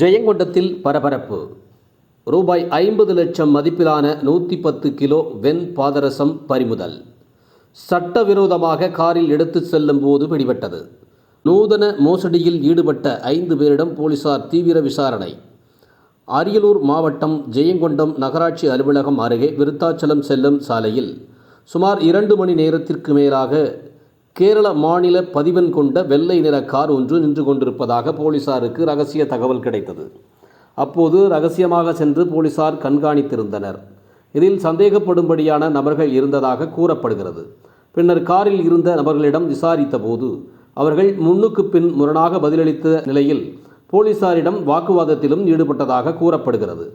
ஜெயங்கொண்டத்தில் பரபரப்பு. ரூபாய் ஐம்பது லட்சம் மதிப்பிலான நூற்றி பத்து கிலோ வெண் பாதரசம் பறிமுதல். சட்டவிரோதமாக காரில் எடுத்துச் செல்லும் போது பிடிபட்டது நூதன மோசடியில் ஈடுபட்ட ஐந்து பேரிடம் போலீசார் தீவிர விசாரணை. அரியலூர் மாவட்டம் ஜெயங்கொண்டம் நகராட்சி அலுவலகம் அருகே விருத்தாச்சலம் செல்லும் சாலையில் சுமார் இரண்டு மணி நேரத்திற்கு மேலாக கேரள மாநில பதிவெண் கொண்ட வெள்ளை நிற கார் ஒன்று நின்று கொண்டிருப்பதாக போலீசாருக்கு ரகசிய தகவல் கிடைத்தது. அப்போது ரகசியமாக சென்று போலீசார் கண்காணித்திருந்தனர். இதில் சந்தேகப்படும்படியான நபர்கள் இருந்ததாக கூறப்படுகிறது. பின்னர் காரில் இருந்த நபர்களிடம் விசாரித்த போது அவர்கள் முன்னுக்கு பின் முரணாக பதிலளித்த நிலையில் போலீசாரிடம் வாக்குவாதத்திலும் ஈடுபட்டதாக கூறப்படுகிறது.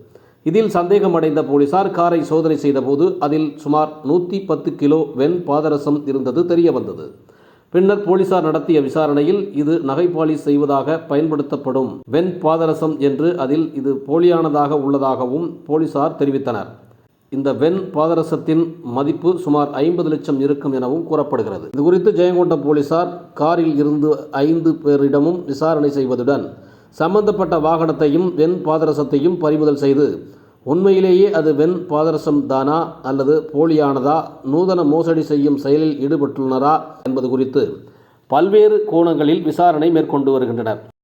இதில் சந்தேகமடைந்த போலீசார் காரை சோதனை செய்தபோது அதில் சுமார் நூற்றி பத்து கிலோ வெண் பாதரசம் இருந்தது தெரிய வந்தது பின்னர் போலீசார் நடத்திய விசாரணையில் இது நகை செய்வதாக பயன்படுத்தப்படும் வெண் பாதரசம் என்று அதில் இது போலியானதாக உள்ளதாகவும் போலீசார் தெரிவித்தனர். இந்த வெண் பாதரசத்தின் மதிப்பு சுமார் ஐம்பது லட்சம் இருக்கும் எனவும் கூறப்படுகிறது. இது குறித்து ஜெயங்கொண்டம் போலீசார் காரில் இருந்து ஐந்து பேரிடமும் விசாரணை செய்வதுடன் சம்பந்தப்பட்ட வாகனத்தையும் வெண் பாதரசத்தையும் பறிமுதல் செய்து உண்மையிலேயே அது வெண் பாதரசம் தானா அல்லது போலியானதா? நூதன மோசடி செய்யும் செயலில் ஈடுபட்டுள்ளனரா? என்பது குறித்து பல்வேறு கோணங்களில் விசாரணை மேற்கொண்டு வருகின்றனர்.